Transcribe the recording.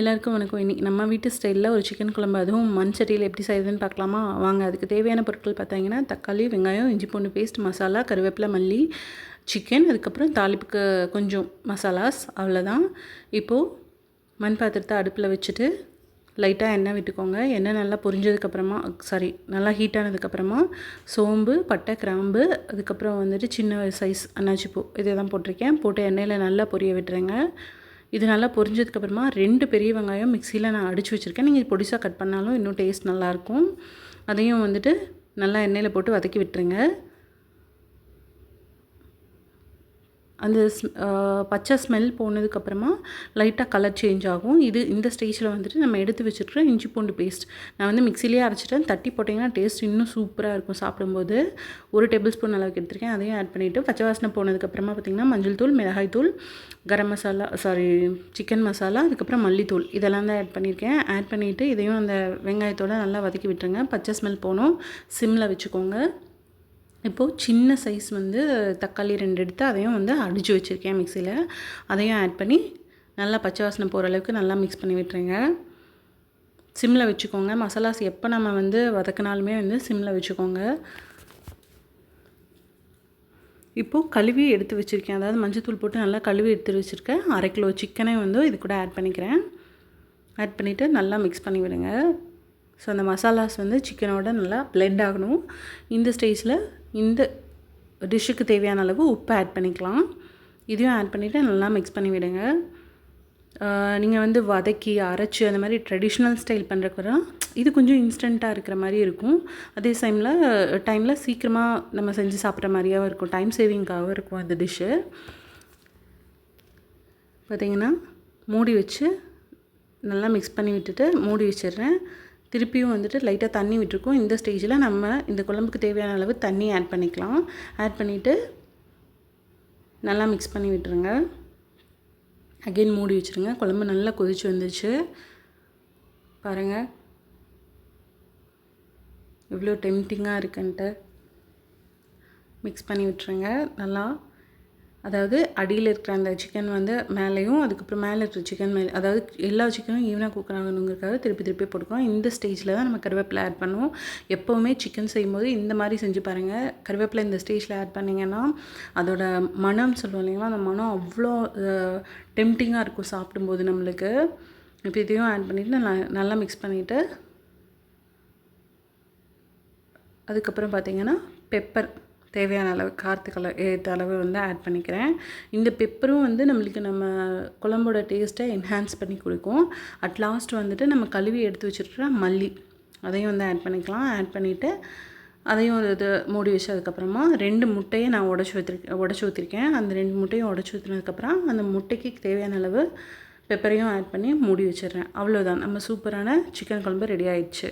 எல்லாருக்கும் வணக்கம். இன்னைக்கு நம்ம வீட்டு ஸ்டைலில் ஒரு சிக்கன் குழம்பு அதுவும் மண் சட்டியில் எப்படி செய்யுதுன்னு பார்க்கலாமா? வாங்க அதுக்கு தேவையான பொருட்கள் பார்த்தீங்கன்னா தக்காளி வெங்காயம் இஞ்சி பூண்டு பேஸ்ட் மசாலா கருவேப்பிலை மல்லி சிக்கன் அதுக்கப்புறம் தாளிப்புக்கு கொஞ்சம் மசாலாஸ் அவ்வளோதான் இப்போது மண் பாத்திரத்தை அடுப்பில் வச்சுட்டு லைட்டாக எண்ணெய் விட்டுக்கோங்க. எண்ணெய் நல்லா பொரிஞ்சதுக்கப்புறமா சாரி நல்லா ஹீட் ஆனதுக்கப்புறமா சோம்பு பட்டை கிராம்பு அதுக்கப்புறம் வந்துட்டு சின்ன சைஸ் அன்னாச்சிப்பூ இதை தான் போட்டிருக்கேன். போட்டு எண்ணெயில் நல்லா பொரிய விட்டுறேங்க இது நல்லா பொரிஞ்சதுக்கப்புறமா ரெண்டு பெரிய வெங்காயம் மிக்சியில் நான் அடித்து வச்சுருக்கேன். நீங்கள் பொடிசாக கட் பண்ணாலும் இன்னும் டேஸ்ட் நல்லாயிருக்கும் அதையும் வந்துட்டு நல்லா எண்ணெயில் போட்டு வதக்கி விட்டுருங்க. அந்த பச்சை ஸ்மெல் போனதுக்கப்புறமா லைட்டாக கலர் சேஞ்ச் ஆகும். இது இந்த ஸ்டேஜில் வந்துட்டு நம்ம எடுத்து வச்சுருக்கிற இஞ்சி பூண்டு பேஸ்ட் நான் வந்து மிக்சிலேயே அரைச்சிட்டேன். தட்டி போட்டிங்கன்னா டேஸ்ட் இன்னும் சூப்பராக இருக்கும் சாப்பிடும்போது. ஒரு டேபிள் ஸ்பூன் அளவுக்கு எடுத்துருக்கேன். அதையும் ஆட் பண்ணிவிட்டு பச்சை வாசனை போனதுக்கப்புறமா பார்த்திங்கன்னா மஞ்சள் தூள் மிளகாய் தூள் கரம் மசாலா சாரி சிக்கன் மசாலா அதுக்கப்புறம் மல்லித்தூள். இதெல்லாம் தான் ஆட் பண்ணியிருக்கேன் ஆட் பண்ணிவிட்டு இதையும் அந்த வெங்காயத்தோடு நல்லா வதக்கி விட்டுருங்க. பச்சை ஸ்மெல் போனோம். சிம்மில் வச்சுக்கோங்க. இப்போது சின்ன சைஸ் வந்து தக்காளி ரெண்டு எடுத்து அதையும் வந்து அடித்து வச்சுருக்கேன் மிக்சியில் அதையும் ஆட் பண்ணி நல்லா பச்சை வாசனை போகிற அளவுக்கு நல்லா மிக்ஸ் பண்ணி விட்டுருங்க. சிம்மில் வச்சுக்கோங்க. மசாலாஸ் எப்போ நம்ம வந்து வதக்கினாலுமே வந்து சிம்மில் வச்சுக்கோங்க. இப்போது கழுவி எடுத்து வச்சுருக்கேன். அதாவது மஞ்சத்தூள் போட்டு நல்லா கழுவி எடுத்து வச்சுருக்கேன். அரை கிலோ சிக்கனை வந்து இது கூட ஆட் பண்ணிக்கிறேன். ஆட் பண்ணிவிட்டு நல்லா மிக்ஸ் பண்ணி விடுங்க. ஸோ அந்த மசாலாஸ் வந்து சிக்கனோட நல்லா பிளெண்ட் ஆகணும். இந்த ஸ்டேஜில் இந்த டிஷ்ஷுக்கு தேவையான அளவு உப்பு ஆட் பண்ணிக்கலாம். இதையும் ஆட் பண்ணிவிட்டு நல்லா மிக்ஸ் பண்ணி விடுங்க. நீங்கள் வந்து வதக்கி அரைச்சி அந்த மாதிரி ட்ரெடிஷ்னல் ஸ்டைல் பண்ணுறக்கு இது கொஞ்சம் இன்ஸ்டண்ட்டாக இருக்கிற மாதிரி இருக்கும். அதே டைமில் டைமில் சீக்கிரமாக நம்ம செஞ்சு சாப்பிட்ற மாதிரியாகவும் இருக்கும். டைம் சேவிங்காகவும் இருக்கும் அந்த டிஷ்ஷு பார்த்திங்கன்னா மூடி வச்சு நல்லா மிக்ஸ் பண்ணி விட்டுட்டு மூடி வச்சிடுறேன். திருப்பியும் வந்துட்டு லைட்டாக தண்ணி விட்டுருக்கோம். இந்த ஸ்டேஜில் நம்ம இந்த குழம்புக்கு தேவையான அளவு தண்ணி ஆட் பண்ணிக்கலாம். ஆட் பண்ணிவிட்டு நல்லா மிக்ஸ் பண்ணி விட்டுருங்க. அகெயின் மூடி வச்சுருங்க. குழம்பு நல்லா கொதிச்சு வந்துச்சு பாருங்கள் எவ்வளோ டெம்டிங்காக இருக்குன்ட்டு. மிக்ஸ் பண்ணி விட்டுருங்க. நல்லா அதாவது அடியில் இருக்கிற அந்த சிக்கன் வந்து மேலேயும் அதுக்கப்புறம் மேலே இருக்கிற சிக்கன் மேலே அதாவது எல்லா சிக்கனும் ஈவனாக குக் திருப்பி திருப்பி போட்டுக்கோம் இந்த ஸ்டேஜில் தான் நம்ம கருவேப்பிலை ஆட் பண்ணுவோம். எப்போவுமே சிக்கன் செய்யும்போது இந்த மாதிரி செஞ்சு பாருங்கள் கருவேப்பிலை இந்த ஸ்டேஜில் ஆட் பண்ணிங்கன்னா அதோட மனம் சொல்லுவோம் இல்லைங்களா? அந்த மனம் அவ்வளோ டெம்டிங்காக இருக்கும் சாப்பிடும்போது நம்மளுக்கு. இப்போ இதையும் ஆட் பண்ணிவிட்டு நல்லா நல்லா மிக்ஸ் பண்ணிவிட்டு அதுக்கப்புறம் பார்த்திங்கன்னா பெப்பர் தேவையான அளவு காரத்துக்களை ஏற்ற அளவு வந்து ஆட் பண்ணிக்கிறேன். இந்த பெப்பரும் வந்து நம்மளுக்கு நம்ம குழம்போட டேஸ்ட்டை என்ஹான்ஸ் பண்ணி கொடுக்கும். அட் லாஸ்ட் வந்துட்டு நம்ம கழுவி எடுத்து வச்சுருக்கிற மல்லி அதையும் வந்து ஆட் பண்ணிக்கலாம். ஆட் பண்ணிவிட்டு அதையும் இது மூடி வச்சதுக்கப்புறமா ரெண்டு முட்டையை நான் உடச்சி ஊற்றிருக்கேன் உடச்சி ஊற்றிருக்கேன் அந்த ரெண்டு முட்டையும் உடச்சி ஊற்றினதுக்கப்புறம் அந்த முட்டைக்கு தேவையான அளவு பெப்பரையும் ஆட் பண்ணி மூடி வச்சிடுறேன். அவ்வளோதான் நம்ம சூப்பரான சிக்கன் குழம்பு ரெடி ஆயிடுச்சு.